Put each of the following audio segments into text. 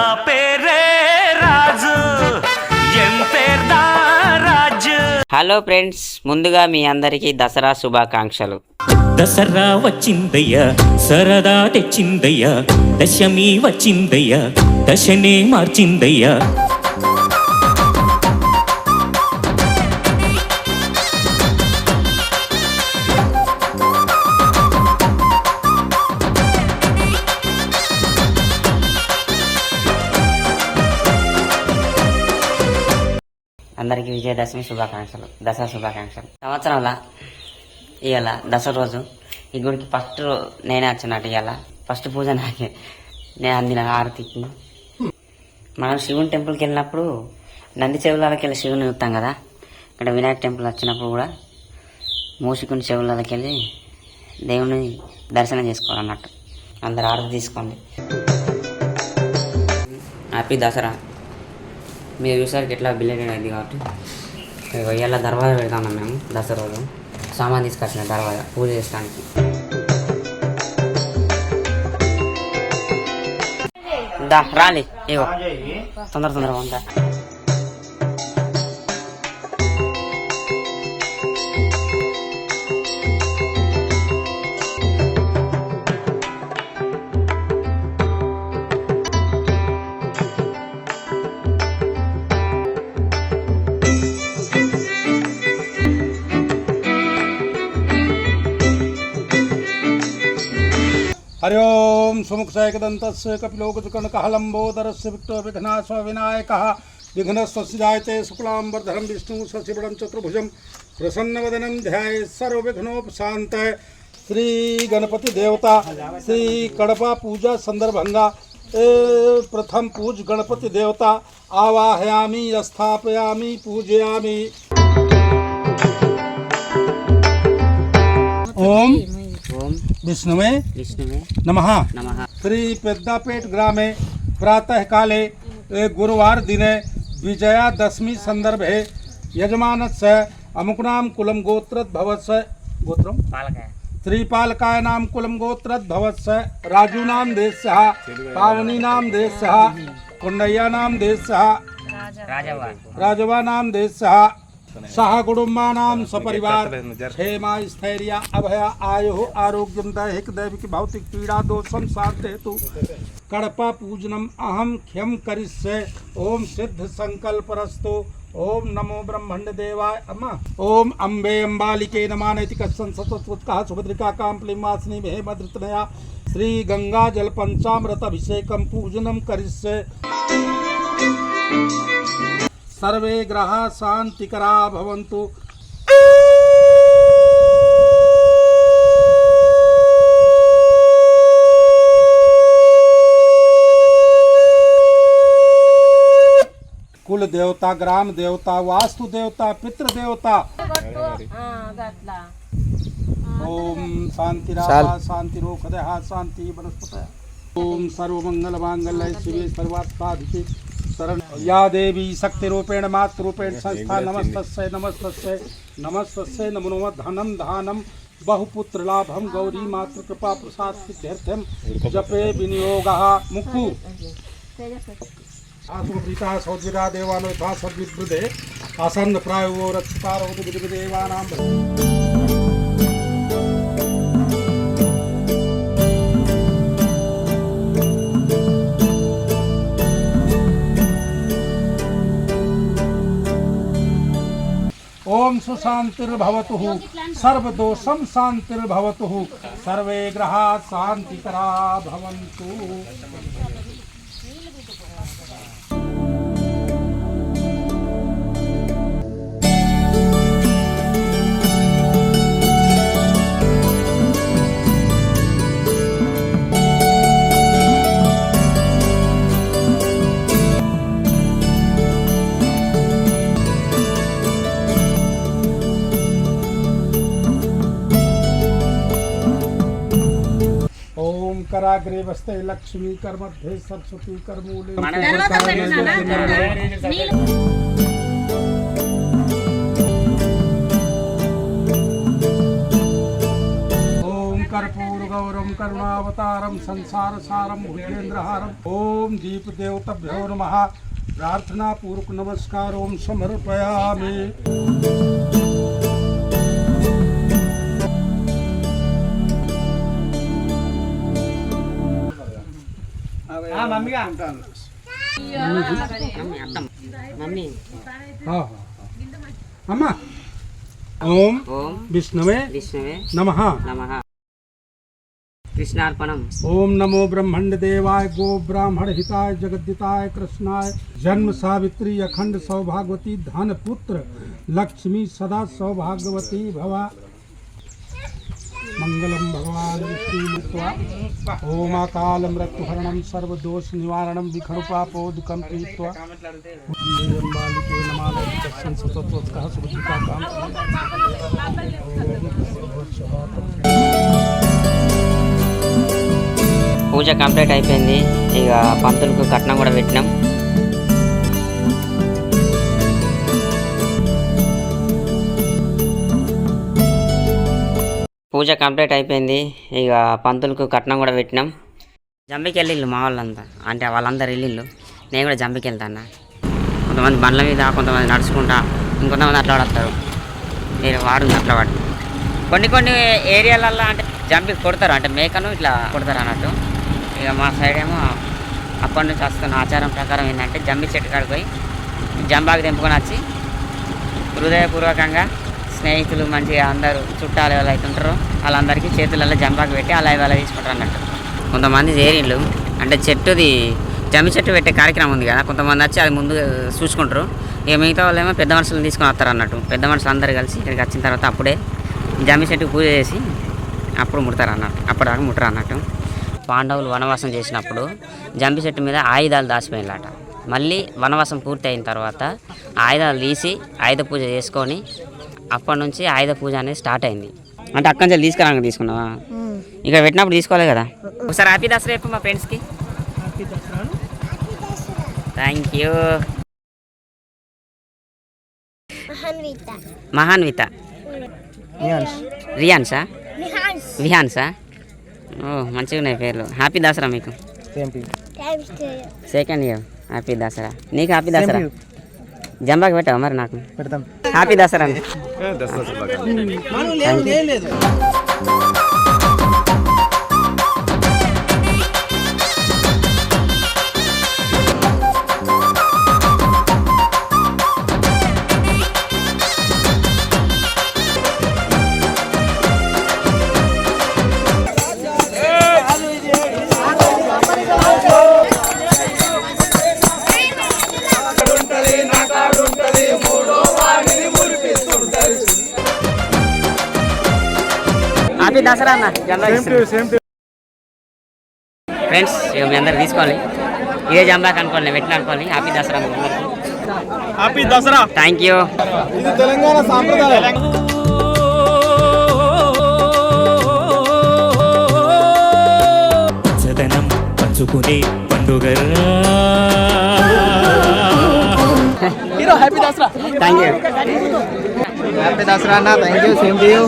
నా పేరే రాజు. ఎం పేర్దా రాజు? Hello friends ముందుగా మీ అందరికీ దసరా శుభాకాంక్షలు. దసరా వచ్చిందయ్యా సరదా తెచ్చిందయ్యా దశమి వచ్చిందయ్యా దశనే మార్చిందయ్యా. అందరికీ విజయదశమి శుభాకాంక్షలు దసరా శుభాకాంక్షలు. సంవత్సరంలో ఇవాళ దసరా రోజు ఈ గుడికి ఫస్ట్ నేనే వచ్చినట్టు ఇవాళ ఫస్ట్ పూజ నాకే నేను అందిన హారతికి మనం శివుని టెంపుల్కి వెళ్ళినప్పుడు నంది చెవులకి వెళ్ళి శివుని చూస్తాం కదా. ఇక్కడ వినాయక టెంపుల్ వచ్చినప్పుడు కూడా మూసుకుని చెవులకి వెళ్ళి దేవుని దర్శనం చేసుకోవాలన్నట్టు. అందరు ఆరతి తీసుకోండి. హ్యాపీ దసరా. మీరు చూసారికి ఎట్లా బిల్లెటెడ్ అయింది కాబట్టి. ఇగో ఇవాళ దర్వాజా పెడతాము మేము దసరా రోజు. సామాన్ తీసుకొచ్చిన దర్వాజా పూజ చేసడానికి దా రాలి ఇగో. తొందర తొందరగా ఉందా? हरि ओम सुमुखसैकदन्तस्य कपिलोकचकणकहलम्बोदरस्य विक्तो विघ्नास्व विनायकः विघ्नस्वस्य जायते शुक्लाम्बरधरं विष्णु शशिवरं चतुर्भुजं प्रसन्नवदनं ध्याये सर्वविघ्नोपशान्तय श्री गणपति देवता श्री कड़पा पूजा संदर्भंगा ए, प्रथम पूज गणपति देवता आवाहयामि स्थापयामि पूजयामि। ओम। विष्णवे विष्णवे नमः। नमः। श्री पेद्दापेट ग्रामे प्रातः काले गुरुवार दिने विजयादशमी संदर्भे यजमान से अमुकनाम कुलम गोत्र? भवत्स गोत्रम श्रीपालकाय नाम कुलम गोत्र से राजू नाम देश से पावनी नाम देश से कुंडैया नाम देश से राजवा नाम देश से सह कुटुम्बानां सपरिवार क्षेमा स्थैर्य अभय आयुः आरोग्यं दैहिक दैविक भौतिक पीड़ा दोषं शांत हेतु कड़पा पूजनम अहम ख्यम करिष्ये ओम सिद्ध संकल्परस्तु ओम नमो ब्रह्मण्ड देवाय अम्मा ओम अम्बे अम्बालिके नमानेति कस्सन् सतत्वत्कः सुभद्रिका काम्प्लिमासिनी महेमधृतनया श्री गंगा जल पंचामृत अभिषेकम पूजनम करिष्ये सर्वे ग्रहाः शान्तिकरा भवन्तु। कुल देवता ग्राम देवता वास्तु देवता पितृ देवता ओम शांति शांति रोखदः शांति वनस्पतः ओम सर्वमंगल मांगल्य शिवे सर्वात्माधिके शरण। या देवी शक्ति रूपेण मातृ रूपेण संस्था नमस्तस्यै नमस्तस्यै नमस्तस्यै नमो नमः। धनं धानं बहुपुत्र लाभम गौरी मातृ कृपा प्रसाद सिद्ध्यर्थम जपे विनियोगः आत्मप्रीता सौजिरा देवानो यथा सद्विद्वृदे आसन्न प्रायो रक्षितारो देवानां ओम सुशांतिर्भवतु। सर्वदोषम शांतिर्भवतु। सर्वे ग्रहा शांतिकरा भवन्तु। कराग्रे वस्ते लक्ष्मी कर मध्ये सरस्वती कर मूले ओम कर्पूर गौरम करुणावतारम संसार सारम भुजेन्द्रहारम ओम दीप देवतभ्यो नमः। प्रार्थना पूर्वक नमस्कार ओम समर्पयामि। మమ్మీ हाँ अम्मा ओम ఓం विष्णवे విష్ణువే नमः నమ కృష్ణార్పణం ओम नमो ब्रह्मंड देवाय गो ब्राह्मण हिताय जगद्दिताय कृष्णाय जन्म सावित्री अखंड सौभाग्यवती धन पुत्र लक्ष्मी सदा सौभाग्यवती भवा మంగళం భగవాన్ విష్ణుమూర్త్వా ఓమాకాల మృత్యుహరణం సర్వదోష నివారణం విఘ్ను పాపోదుకం పూజ కంప్లీట్ అయిపోయింది. ఇక పంతులకు కట్నం కూడా పెట్టినాం. పూజ కంప్లీట్ అయిపోయింది. ఇక పంతులకు కట్నం కూడా పెట్టినాం. జంబికి వెళ్ళిళ్ళు మా వాళ్ళంతా. అంటే వాళ్ళందరూ వెళ్ళిళ్ళు. నేను కూడా జంబికి వెళ్తాను కొంతమంది బండ్ల మీద కొంతమంది నడుచుకుంటా ఇంకొంతమంది అట్లా పడతారు. మీరు వాడు అట్లా వాడు. కొన్ని కొన్ని ఏరియాలల్లో అంటే జంపి కొడతారు. అంటే మేకను ఇట్లా కొడతారు అన్నట్టు. ఇక మా సైడ్ ఏమో అప్పటి నుంచి వస్తున్న ఆచారం ప్రకారం ఏంటంటే జంబి చెట్టు కాడిపోయి జంబాకి తెంపుకొని వచ్చి హృదయపూర్వకంగా స్నేహితులు మంచిగా అందరూ చుట్టాలు ఎవరైతే ఉంటారో వాళ్ళందరికీ చేతులలో జంబాకు పెట్టి అలా ఇవాళ తీసుకుంటారు అన్నట్టు. కొంతమంది చేరిండ్లు అంటే చెట్టుది జమ్మి చెట్టు పెట్టే కార్యక్రమం ఉంది కదా కొంతమంది వచ్చి అది ముందు చూసుకుంటారు. ఇక మిగతా వాళ్ళు ఏమో పెద్ద మనుషులను తీసుకొని వస్తారు అన్నట్టు. పెద్ద మనుషులు అందరు కలిసి ఇక్కడికి వచ్చిన తర్వాత అప్పుడే జమ్మి చెట్టుకు పూజ చేసి అప్పుడు ముడతారు అన్నట్టు అప్పటిదాకా ముట్టరు అన్నట్టు. పాండవులు వనవాసం చేసినప్పుడు జంపి చెట్టు మీద ఆయుధాలు దాచిపోయినలాట. మళ్ళీ వనవాసం పూర్తి అయిన తర్వాత ఆయుధాలు తీసి ఆయుధ పూజ చేసుకొని అప్పటి నుంచి ఆయుధ పూజ అనేది స్టార్ట్ అయింది. అంటే అక్కడి నుంచి తీసుకురాక తీసుకున్నావా? ఇక పెట్టినప్పుడు తీసుకోవాలి కదా? ఒకసారి హ్యాపీ దసరా చెప్పు మా ఫ్రెండ్స్కి. Thank you. మహాన్విత. రియాన్సా. విహాన్సా ఓ మంచిగా ఉన్నాయి పేర్లు. హ్యాపీ దసరా మీకు. Second year happy Dasara. నీకు హ్యాపీ దసరా? జంబాకి పెట్టావా మరి నాకు? పెడతాం. హ్యాపీ దసరా దసరా అన్న. ఫ్రెండ్స్ ఇక మీ అందరు తీసుకోవాలి. ఇదే జంబాక్ అనుకోండి పెట్టిన అనుకోండి హ్యాపీ దసరా మీ అందరికీ. హ్యాపీ దసరా. థ్యాంక్ యూ ఇది తెలంగాణ సాంప్రదాయం. పచ్చదనం పంచుకునే పండుగ hero happy Dasara. Thank you happy Dasara. అన్న thank you same to you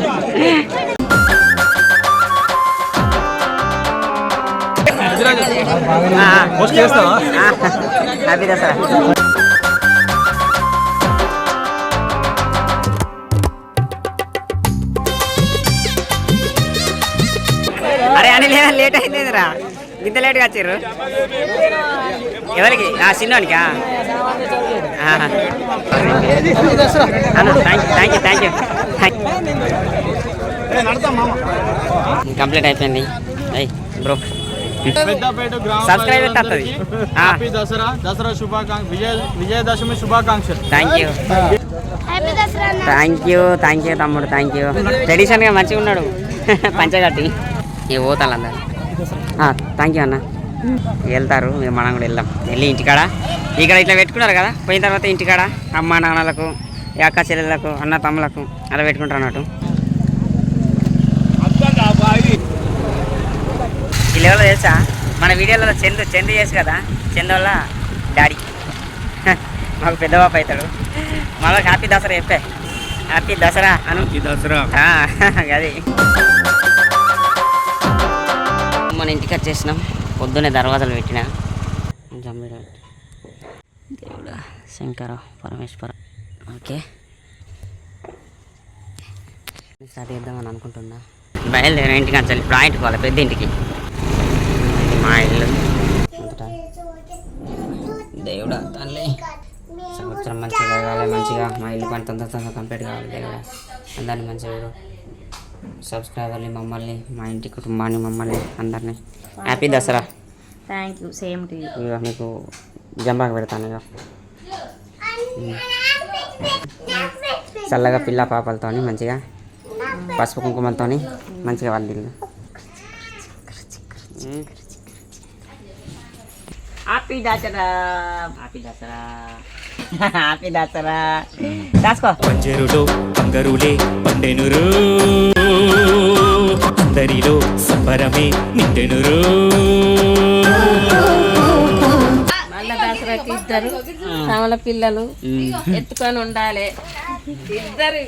happy Dasara అరే అని లేట్ అయిందిరా ఇంత లేట్గా వచ్చారు ఎవరికి? ఆ చిన్నోనికా thank you thank you complete అయిపోయింది. అయ్యి బ్రో. పెద్దపేట గ్రామ సబ్స్క్రైబ్ అయితే వస్తుంది హ్యాపీ దసరా. దసరా శుభాకాంక్ష. విజయ విజయదశమి శుభాకాంక్షలు. Thank you. Thank you thank you తమ్ముడు థ్యాంక్ యూ ట్రెడిషన్గా మంచిగా ఉన్నాడు. పంచగట్టి ఇక పోతాను అందరు థ్యాంక్ యూ అన్న. వెళ్తారు మనం కూడా వెళ్దాం. వెళ్ళి ఇంటికాడ. ఇక్కడ ఇట్లా పెట్టుకున్నారు కదా? పోయిన తర్వాత ఇంటికాడ అమ్మ నాన్నలకు ఈ అక్క చెల్లెళ్ళకు అన్న తమ్ములకు అలా పెట్టుకుంటారు అన్నట్టు. వీళ్ళు ఎవరో తెలుసా? మన వీడియోలో చందు చందు చేసి కదా? చందు వల్ల డాడీ. మాకు పెద్ద బాబు అవుతాడు. మళ్ళీ హ్యాపీ దసరా చెప్పే. హ్యాపీ దసరా. అను దసరా. అది. మన ఇంటికి వచ్చేసినాం. పొద్దున్నే దర్వాజాలు పెట్టిన. జమ్మిడ దేవుడా శంకర పరమేశ్వర. ఓకే. స్టార్ట్ చేద్దామని అనుకుంటున్నా. బయలుదేరి ఇంటికి వచ్చాలి. ఇప్పుడు ఆ ఇంటికి పోవాలి పెద్ద ఇంటికి. మా ఇల్లు అంతటా దేవుడా తల్లి. సంవత్సరం మంచిగా కావాలి మంచిగా మా ఇల్లు పని తొందర తొందర కంప్లీట్ కావాలి దేవుడా. అందరినీ మంచిగా సబ్స్క్రైబర్ని మమ్మల్ని మా ఇంటి కుటుంబాన్ని మమ్మల్ని అందరినీ. Happy Dasara. Thank you same to ఇక మీకు జంబాకు పెడతాను ఇక చల్లగా పిల్ల పాపలతోని మంచిగా పసుపు కుంకుమలతోని మంచిగా వాళ్ళు happy Dasara happy Dasara happy Dasara రాసుకో పంజరులో బంగరులే పండెనురు అందరిలో సంబరమే నిండెనురు. మళ్ళా దసరాకి ఇద్దరు కమల పిల్లలు ఎత్తుకొని ఉండాలి. ఇద్దరు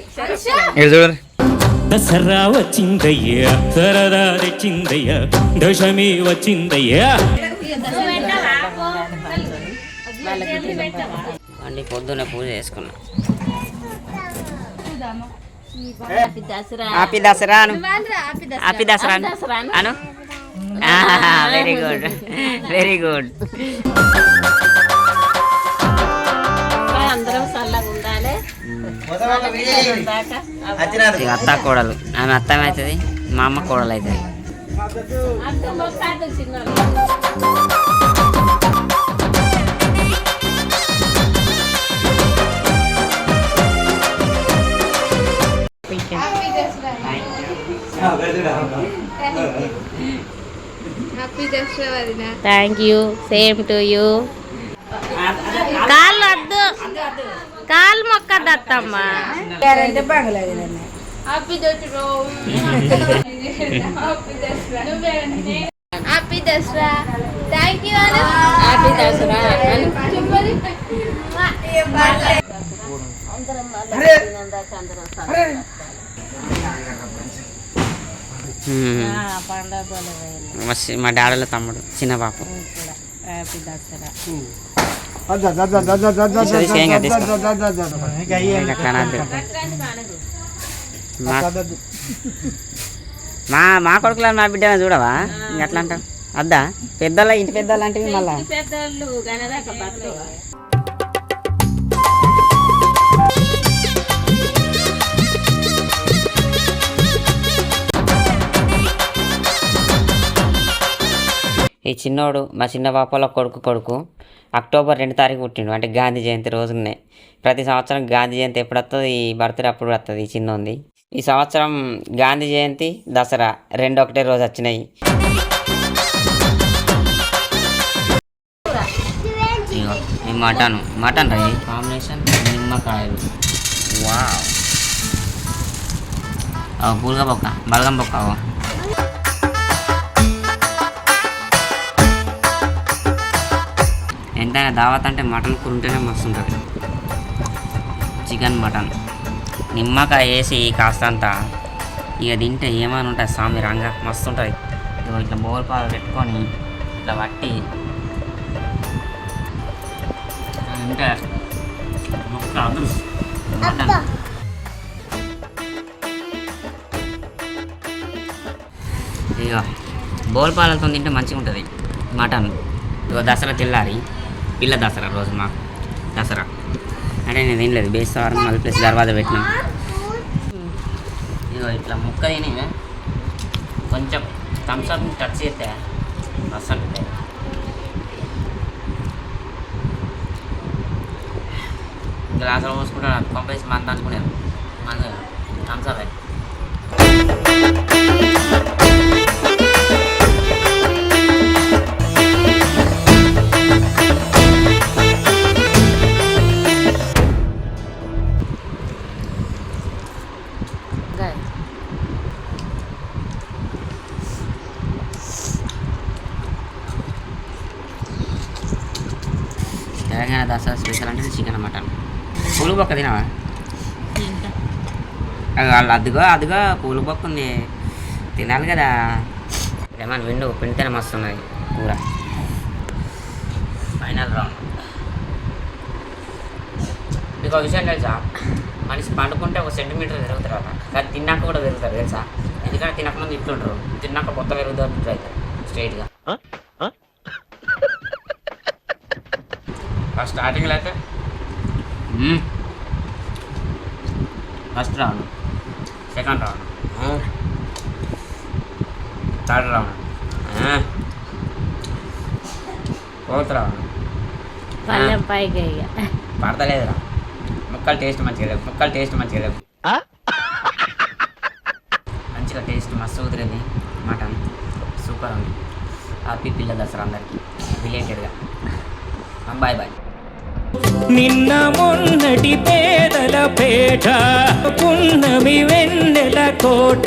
దసరా వచ్చిందయ్యా సరదా తెచ్చిందయ్యా దశమి వచ్చిందయ్యా. అండి పొద్దున్న పూజ చేసుకున్నా. హ్యాపీ దసరా హ్యాపీ దసరా అను. వెరీ గుడ్ వెరీ గుడ్ అత్త కోడలు. ఆమె అత్త అవుతుంది మా అమ్మ కోడలు అవుతుంది thank you same to you కాళ్ళు వద్దు కాళ్ళు మొక్కద్దు అత్తమ్మ happy Dasara thank you happy Dasara మస్తు మా డాడీలో తమ్ముడు చిన్న పాప. మా మా కొడుకుల మా బిడ్డ చూడవా? ఇంక అట్లా అంటావు? అద్దా? పెద్దల ఇంటి పెద్దలు అంటే మళ్ళా ఈ చిన్నోడు మా చిన్న పాపల కొడుకు కొడుకు అక్టోబర్ రెండు తారీఖు పుట్టిండు. అంటే గాంధీ జయంతి రోజునే. ప్రతి సంవత్సరం గాంధీ జయంతి ఎప్పుడు వస్తుంది ఈ బర్త్డే అప్పుడు వస్తుంది ఈ చిన్నోంది. ఈ సంవత్సరం గాంధీ జయంతి దసరా రెండు ఒకటే రోజు వచ్చినాయి. ఈ మటన్. మటన్ రా కాంబినేషన్ నిమ్మకాయలు. వావ్. పూలగా బొక్క బలగం బొక్క ఎంతైనా దావత్ అంటే మటన్ కూర ఉంటేనే మస్తు ఉంటుంది. Chicken mutton. నిమ్మకాయ వేసి కాస్తంత ఇక తింటే ఏమైనా ఉంటుంది స్వామి రంగా మస్తు ఉంటుంది. ఇగో ఇట్లా బోల్ పాలు పెట్టుకొని ఇట్లా పట్టి అంటే ముక్క మటన్. ఇక బోల్ పాలతో తింటే మంచిగా ఉంటుంది మటన్. ఇక దసరా తెల్లారి. పిల్ల దసరా రోజు మాకు దసరా అంటే నేను తినలేదు బేస్తవారం మళ్ళీ ప్లస్ దర్వాజా పెట్టినాం ఇగో ఇట్లా ముక్క తిని కొంచెం థమ్స్అప్ టచ్ చేస్తే అసలు ఉంటాయి గ్లాసులో పోసుకుంటాడు పంపేసి మంది అనుకునేది మంది థమ్స్అప్ అదిగో అదిగో పూలు ఉంది తినాలి కదా. లెమన్ విండు పిండితేనే మస్తు ఉన్నది కూర. ఫైనల్ రౌండ్ మీకు ఒక విషయం తెలుసా? మనిషి పండుకుంటే ఒక సెంటీమీటర్ పెరుగుతారు అలా కానీ తిన్నాక కూడా పెరుగుతారు తెలుసా? ఎందుకంటే తినకముందు ఇట్లుంటారు తిన్నాక కొత్త పెరుగుతారు ఇట్లా అవుతారు స్ట్రైట్గా ఫస్ట్ స్టార్టింగ్లో అయితే? First round second round third round fourth round పైకి ఇక. పడతలేదురా. ముక్కలు టేస్ట్ మంచిగా లేవు. ముక్కలు టేస్ట్ మంచిగా లేవు. మంచిగా టేస్ట్ మస్తు కుదిరింది మటన్. సూపర్ ఉంది. హ్యాపీ పిల్ల దసరా అందరికి. రిలేటెడ్గా బాయ్ బాయ్. నిన్న మొన్నటి పేదల పేట పున్నమి వెన్నెల కోట.